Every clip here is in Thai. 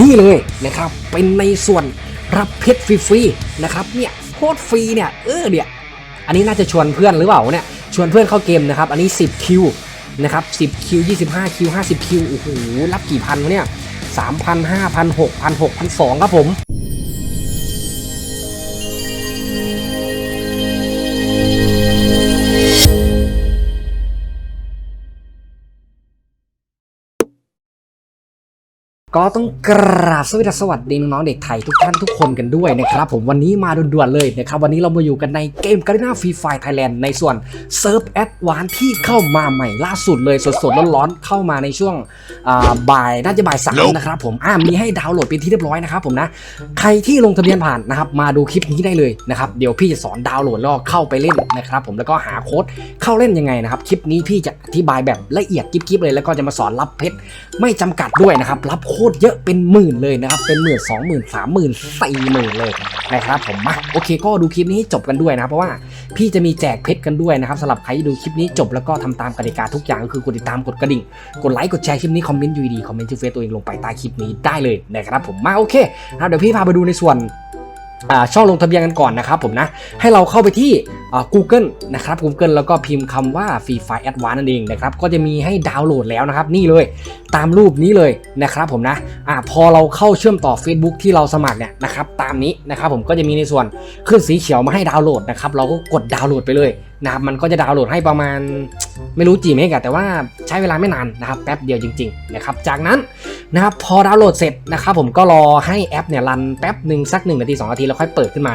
นี่เลยนะครับ เป็นในส่วนรับเพชรฟรีๆนะครับเนี่ยโคตรฟรีเนี่ยเออเนี่ยอันนี้น่าจะชวนเพื่อนหรือเปล่าเนี่ยชวนเพื่อนเข้าเกมนะครับ อันนี้ 10 คิวนะครับ 10 คิว 25 คิว 50 คิวโอ้โหรับกี่พันเนี่ย3,000 5,000 6,000 6 0 0 0ครับผม ก็ต้องกราบสวัสดีสวัสดีน้องๆเด็กไทยทุกท่านทุกคนกันด้วยนะครับผมวันนี้มาด่วนๆเลยนะครับวันนี้เรามาอยู่กันในเกมการ์นาฟรีไฟไทยแลนด์ในส่วนเซิร์ฟแอดวานที่เข้ามาใหม่ล่าสุดเลยสดๆร้อนๆเข้ามาในช่วงบ่ายน่าจะบ่ายสามนะครับผมอ่ามีให้ดาวน์โหลดเป็นที่เรียบร้อยนะครับผมนะใครที่ลงทะเบียนผ่านนะครับมาดูคลิปนี้ได้เลยนะครับเดี๋ยวพี่จะสอนดาวน์โหลดแล้วเข้าไปเล่นนะครับผมแล้วก็หาโค้ดเข้าเล่นยังไงนะครับคลิปนี้พี่จะอธิบายแบบละเอียดกิ๊บๆเลยแล้วก็จะมาสอนรับเพชรไม่จำกัดด้วยนะครับรับโค้ตรเยอะเป็นหมื่นเลยนะครับ เป็นหมื่นสองหมื่นสามหมื่นสี่หมื่นเลยนะครับผมมาโอเคก็ดูคลิปนี้จบกันด้วยนะครับเพราะว่าพี่จะมีแจกเพชรกันด้วยนะครับสำหรับใครที่ดูคลิปนี้จบแล้วก็ทำตามกติกาทุกอย่างก็คือกดติดตามกดกระดิ่ง กดไลค์กดแชร์คลิปนี้คอมเมนต์ยูดีคอมเมนต์ชื่อเฟซตัวเองลงไปใต้คลิปนี้ได้เลยนะครับผมมาโอเคนะเดี๋ยวพี่พาไปดูในส่วนอ่าช่องลงทะเบียนกันก่อนนะครับผมนะให้เราเข้าไปที่ Google นะครับ Google แล้วก็พิมพ์คำว่า Free Fire Advance นั่นเองนะครับ ก็จะมีให้ดาวน์โหลดแล้วนะครับ นี่เลยตามรูปนี้เลยนะครับผมนะอ่าพอเราเข้าเชื่อมต่อ Facebook ที่เราสมัครเนี่ยนะครับตามนี้นะครับผมก็จะมีในส่วนขึ้นสีเขียวมาให้ดาวน์โหลดนะครับเราก็กดดาวน์โหลดไปเลยนะครับมันก็จะดาวน์โหลดให้ประมาณไม่รู้กี่เมกอะแต่ว่าใช้เวลาไม่นานนะครับแป๊บเดียวจริงๆนะครับจากนั้นนะครับพอดาวน์โหลดเสร็จนะครับผมก็รอให้แอปเนี่ยรันแป๊บหนึ่งสัก1นาที2นาทีแล้วค่อยเปิดขึ้นมา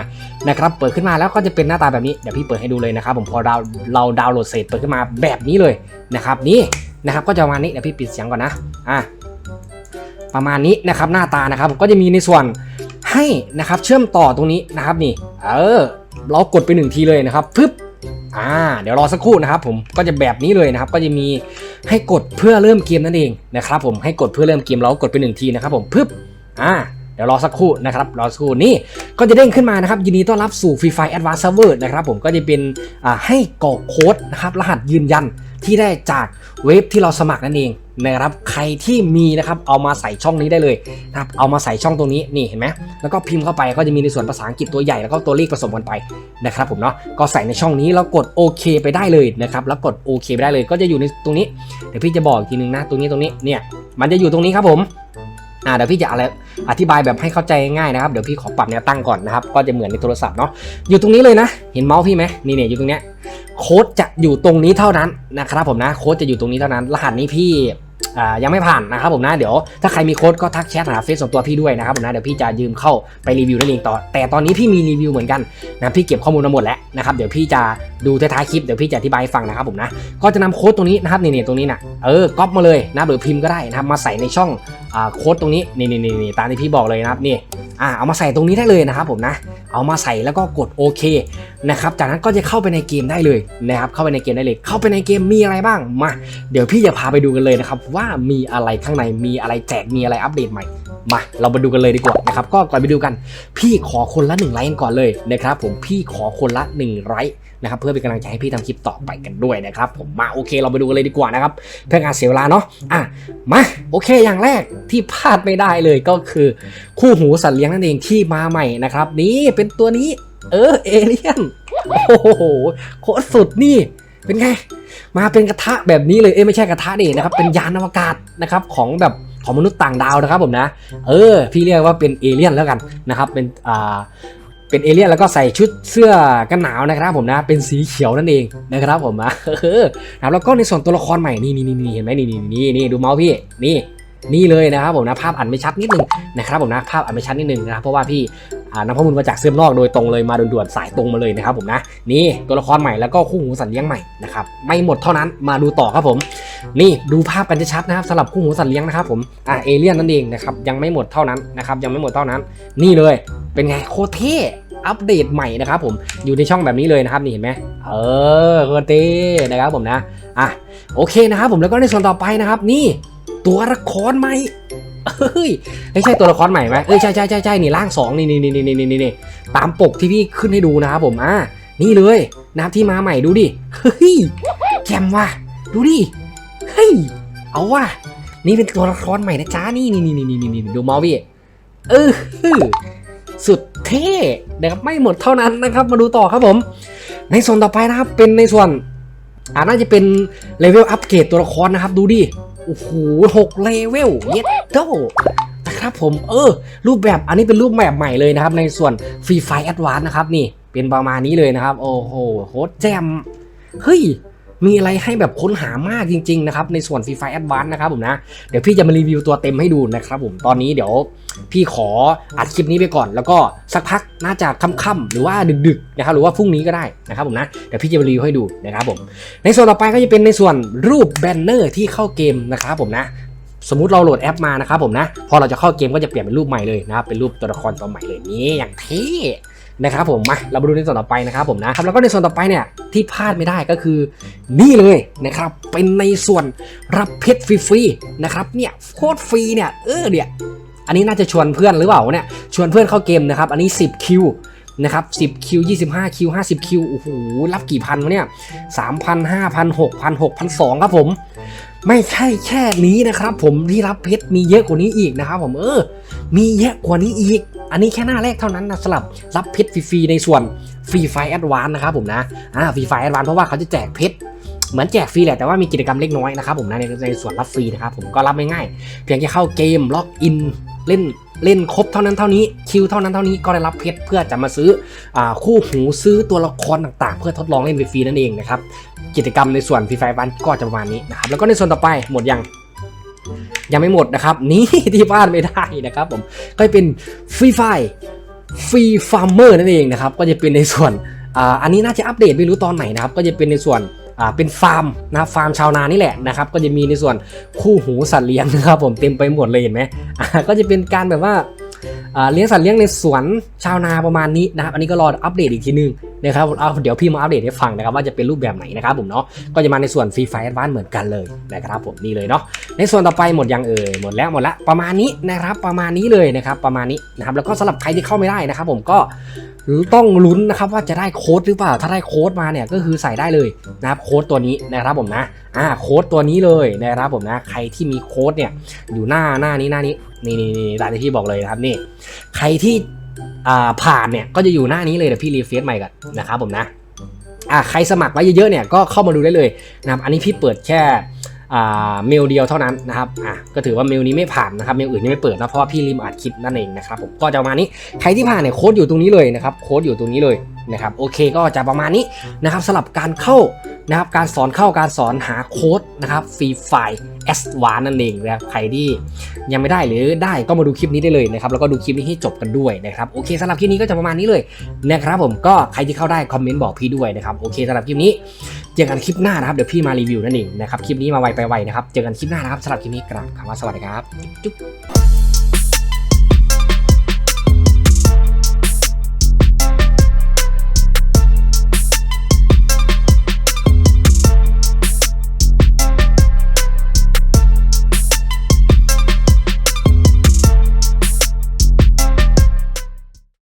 นะครับเปิดขึ้นมาแล้วก็จะเป็นหน้าตาแบบนี้เดี๋ยวพี่เปิดให้ดูเลยนะครับผมพอดาเราดาวน์โหลดเสร็จเปิดขึ้นมาแบบนี้เลยนะครับนี่นะครับก็จะประมาณนี้เดี๋ยวพี่ปิดเสียงก่อนนะอะประมาณนี้นะครับหน้าตานะครับก็จะมีในส่วนให้นะครับเชื่อมต่อตรงนี้นะครับนี่เออเรากดไปหนึ่งทีเลยนะครับปึ๊บ อ่าเดี๋ยวรอสักครู่นะครับผมก็จะแบบนี้เลยนะครับ ก็จะมีให้กดเพื่อเริ่มเกมนั่นเองนะครับผมให้กดเพื่อเริ่มเกมเราก็กดไปหนึ่งทีนะครับผมปึ๊บอ่าเดี๋ยวรอสักครู่นะครับรอสักครู่นี่ก็จะเด้งขึ้นมานะครับ ยินดีต้อนรับสู่ Free Fire Advanced Server นะครับผมก็จะเป็นอ่าให้กรอกโค้ดนะครับรหัสยืนยันที่ได้จากเว็บที่เราสมัครนั่นเอง นะครับใครที่มีนะครับเอามาใส่ช่องนี้ได้เลยนะครับเอามาใส่ช่องตรงนี้นี่เห็นไหมแล้วก็พิมพ์เข้าไปก็จะมีในส่วนภาษาอังกฤษตัวใหญ่แล้วก็ตัวเลขผสมกันไปนะครับผมเนาะก็ใส่ในช่องนี้แล้วกดโอเคไปได้เลยนะครับแล้วกดโอเคไปได้เลยก็จะอยู่ในตรงนี้เดี๋ยวพี่จะบอกอีกทีนึงนะตรงนี้ตรงนี้เนี่ยมันจะอยู่ตรงนี้ครับผมอ่าเดี๋ยวพี่จะอะไรอธิบายแบบให้เข้าใจง่ายนะครับเดี๋ยวพี่ขอปรับแนวตั้งก่อนนะครับก็จะเหมือนในโทรศัพท์เนาะอยู่ตรงนี้เลยนะ เห็นเมาส์พี่ไหมนี่เนี่ยอยู่ตรงเนี้ยโค้ดจะอยู่ตรงนี้เท่านั้นนะครับผมนะโค้ดจะอยู่ตรงนี้เท่านั้น รหัสนี้พี่ ยังไม่ผ่านนะครับผมนะเดี๋ยวถ้าใครมีโค้ดก็ทักแชทหาเฟซส่วนตัวพี่ด้วยนะครับผมนะเดี๋ยวพี่จะยืมเข้าไปรีวิวนั่นเองต่อ แต่ตอนนี้พี่มีรีวิวเหมือนกันนะพี่เก็บข้อมูลมาหมดแล้วนะครับเดี๋ยวพี่จะดูท้ายคลิปเดี๋ยวพี่จะอธิบายให้ฟังนะครับผมนะก็จะนำโค้ดตรงนี้นะครับนี่ๆตรงนี้นะเออก๊อปมาเลยนะหรือพิมพ์ก็ได้นะครับมาใส่ในช่อง โค้ดตรงนี้นี่นี่นี่นี่ตามที่พี่บอกเลยนะครับนี่อ่าเอามาใส่ตรงนี้ได้เลยนะครับผมนะเอามาใส่แล้วก็กดโอเคนะครับจากนั้นก็จะเข้าไปในเกมได้เลยนะครับเข้าไปในเกมได้เลย เข้าไปในเกมมีอะไรบ้างมา เดี๋ยวพี่จะพาไปดูกันเลยนะครับว่ามีอะไรข้างในมีอะไรแจกมีอะไรอัปเดตใหม่ มาเรามาดูกันเลยดีกว่านะครับก็ก่อนไปดูกัน พี่ขอคนละหนึ่งไลค์กันก่อนเลยนะครับผมพี่ขอคนละหนึ่งไลค์นะครับเพื่อเป็นกำลังใจให้พี่ทำคลิปต่อไปกันด้วยนะครับผมมาโอเคเราไปดูกันเลยดีกว่านะครับเพื่อการเสียเวลาเนาะอะมาโอเคอย่างแรกที่พลาดไม่ได้เลยก็คือ คู่หูสัตว์เลี้ยงนั่นเองที่มาใหม่นะครับนี่เป็นตัวนี้ เออเอเลี่ยนโอ้โหโคตรสุดนี่เป็นไง มาเป็นกระทะแบบนี้เลยเอ้ไม่ใช่กระทะดินะครับเป็นยานอวกาศนะครับของแบบ ของมนุษย์ต่างดาวนะครับผมนะ เออ พี่เรียกว่าเป็นเอเลี่ยนแล้วกันนะครับ เป็นอ่าเป็นเอเลี่ยนแล้วก็ใส่ชุดเสื้อกันหนาวนะครับผมนะ เป็นสีเขียวนั่นเองนะครับผมนะเออนะครับแล้วก็ในส่วนตัวละครใหม่นี่นี่นี่เห็นไหมนี่นี่นี่นี่ดูเมาส์พี่นี่นี่เลยนะครับผมนะภาพอันไม่ชัดนิดนึงนะครับผมนะภาพอันไม่ชัดนิดนึงนะครับเพราะว่าพี่อ่า นำข้อมูลมาจากเสื้อนอกโดยตรงเลยมาด่วนๆสายตรงมาเลยนะครับผมนะนี่ตัวละครใหม่แล้วก็คู่หูสัตว์เลี้ยงใหม่นะครับไม่หมดเท่านั้นมาดูต่อครับผม นี่ดูภาพกันชัดนะครับสำหรับคู่หูสัตว์เลี้ยงนะครับผมอ่าเอเลี่ยนนั่นเองนะครับยังไม่หมดเท่านั้นนะครับยังไม่หมดเท่านั้น นี่เลยเป็นไงโคตรเท่อัปเดตใหม่นะครับผมอยู่ในช่องแบบนี้เลยนะครับนี่เห็นไหมเออโคตรเท่นะครับผมนะอะโอเคนะครับผมแล้วก็ในส่วนต่อไปนะครับ นี่ตัวละครใหม่ เฮ้ยไม่ใช่ตัวละครใหม่ไหมเอ้ยใช่ใช่ใช่ใช่นี่ร่างสองนี่นี่นี่นี่นี่นี่นี่ตามปกที่พี่ขึ้นให้ดูนะครับผมอ่านี่เลยนะครับที่มาใหม่ดูดิเฮ้ยแจ่มว่ะดูดิเฮ้ยเอาว่ะนี่เป็นตัวละครใหม่นะจ๊ะนี่นี่นี่นี่นี่นี่ดูมอวี่เออสุดเท่นะครับไม่หมดเท่านั้นนะครับ มาดูต่อครับผม ในส่วนต่อไปนะครับเป็นในส่วนอาน่าจะเป็นเลเวลอัปเกรดตัวละครนะครับ ดูดิ โอ้โหหกเลเวลเย็ดโตนะครับผมเออ รูปแบบอันนี้เป็นรูปแบบใหม่เลยนะครับ ในส่วนฟรีไฟแอดวานนะครับนี่เป็นประมาณนี้เลยนะครับ โอ้โหโคตรแจมเฮ้ย มีอะไรให้แบบค้นหามากจริงๆนะครับในส่วนฟรีไฟแอดวานนะครับผมนะ เดี๋ยวพี่จะมารีวิวตัวเต็มให้ดูนะครับผมตอนนี้เดี๋ยวพี่ขออัดคลิปนี้ไปก่อน แล้วก็สักพักน่าจะค่ำๆหรือว่าดึกๆนะครับหรือว่าพรุ่งนี้ก็ได้นะครับผมนะเดี๋ยวพี่จะมารีวิวให้ดูนะครับผมในส่วนต่อไปก็จะเป็นในส่วนรูปแบนเนอร์ที่เข้าเกมนะครับผมนะสมมติเราโหลดแอปมานะครับผมนะ พอเราจะเข้าเกมก็จะเปลี่ยนเป็นรูปใหม่เลยนะครับเป็นรูปตัวละครตัวใหม่เลยนี่อย่างเท่ นะครับผมมาเรามาดูในส่วนต่อไปนะครับผมนะครับแล้วก็ในส่วนต่อไปเนี่ยที่พลาดไม่ได้ก็คือ นี่เลยนะครับเป็นในส่วนรับเพชรฟรีๆนะครับเนี่ยโคตรฟรีเนี่ยเออเนี่ยอันนี้น่าจะชวนเพื่อนหรือเปล่าเนี่ยชวนเพื่อนเข้าเกมนะครับอันนี้ 10 คิวนะครับ10คิว25คิว50คิวโอ้โหรับกี่พันวะเนี่ย3,000 5,000 6,000 6,200ครับผม ไม่ใช่แค่นี้นะครับ ผมที่รับเพชรมีเยอะกว่านี้อีกนะครับผมเออ มีเยอะกว่านี้อีก อันนี้แค่หน้าแรกเท่านั้นนะสำหรับรับเพชรฟรีๆในส่วนฟรีไฟแอดวานนะครับผมนะอ่าฟรีไฟแอดวานเพราะว่าเขาจะแจกเพชรเหมือนแจกฟรีแหละแต่ว่ามีกิจกรรมเล็กน้อยนะครับผมนะในในส่วนรับฟรีนะครับผมก็รับง่ายๆเพียงแค่เข้าเกมล็อกอินเล่นเล่นครบเท่านั้นเท่านี้คิวเท่านั้นเท่านี้ก็ได้รับเพชรเพื่อจะมาซื้ออคู่หูซื้อตัวละครต่างๆ เพื่อทดลองเล่นฟรีๆนั่นเองนะครับกิจกรรมในส่วนฟรีไฟวันก็จะประมาณนี้นะครับแล้วก็ในส่วนต่อไปหมดยัง ยังไม่หมดนะครับ นี่ที่พลาดไม่ได้นะครับผมก็จะเป็นฟรีไฟฟรีฟาร์มเมอร์นั่นเองนะครับก็จะเป็นในส่วนอ่าอันนี้น่าจะอัปเดตไม่รู้ตอนไหนนะครับก็จะเป็นในส่วนอ่าเป็นฟาร์มนะฟาร์มชาวนานี่แหละนะครับก็จะมีในส่วนคู่หูสัตว์เลี้ยงนะครับผมเต็มไปหมดเลยเห็นไหมก็จะเป็นการแบบว่า เลี้ยงสัตว์เลี้ยงในสวนชาวนาประมาณนี้นะครับอันนี้ก็รออัปเดตอีกทีนึงนะครับเอาเดี๋ยวพี่มาอัปเดตให้ฟังนะครับว่าจะเป็นรูปแบบไหนนะครับผมเนาะก็จะมาในส่วนฟรีไฟแอดวานเหมือนกันเลยนะครับผมนี่เลยเนาะในส่วนต่อไปหมดยังเอ่ยหมดแล้วหมดละประมาณนี้นะครับประมาณนี้เลยนะครับประมาณนี้นะครับแล้วก็สำหรับใครที่เข้าไม่ได้นะครับผมก็ ต้องลุ้นนะครับว่าจะได้โค้ดหรือเปล่า ถ้าได้โค้ดมาเนี่ยก็คือใส่ได้เลยนะครับโค้ดตัวนี้นะครับผมนะอ่าโค้ดตัวนี้เลยนะครับผมนะใครที่มีโค้ดเนี่ยอยู่หน้าหน้านี้หน้านี้นี่นี่นี่ตามที่พี่บอกเลยนะครับนี่ใครที่อ่าผ่านเนี่ยก็จะอยู่หน้านี้เลยเดี๋ยวพี่รีเฟซใหม่ก่อนนะครับผมนะอะใครสมัครไว้เยอะๆเนี่ยก็เข้ามาดูได้เลยนะครับอันนี้พี่เปิดแค่ เมลเดียวเท่านั้นนะครับอะก็ถือว่าเมลนี้ไม่ผ่านนะครับเมลอื่นนี่ไม่เปิดนะเพราะว่าพี่ริมอัดคลิปนั่นเองนะครับผมก็จะมานี้ใครที่ผ่านเนี่ยโค้ดอยู่ตรงนี้เลยนะครับโค้ดอยู่ตรงนี้เลย นะครับโอเคก็จะประมาณนี้นะครับสำหรับการเข้านะครับการสอนเข้าการสอนหาโค้ดนะครับฟรีไฟล์ S วานั่นเองนะครับใครที่ยังไม่ได้หรือได้ก็มาดูคลิปนี้ได้เลยนะครับแล้วก็ดูคลิปนี้ให้จบกันด้วยนะครับโอเคสำหรับคลิปนี้ก็จะประมาณนี้เลยนะครับผมก็ใครที่เข้าได้คอมเมนต์บอกพี่ด้วยนะครับโอเคสำหรับคลิปนี้เจอกันคลิปหน้านะครับเดี๋ยวพี่มารีวิวนั่นเองนะครับคลิปนี้มาไวไปไวนะครับเจอกันคลิปหน้านะครับสำหรับคลิปนี้กราบคำว่าสวัสดีครับจุ๊บ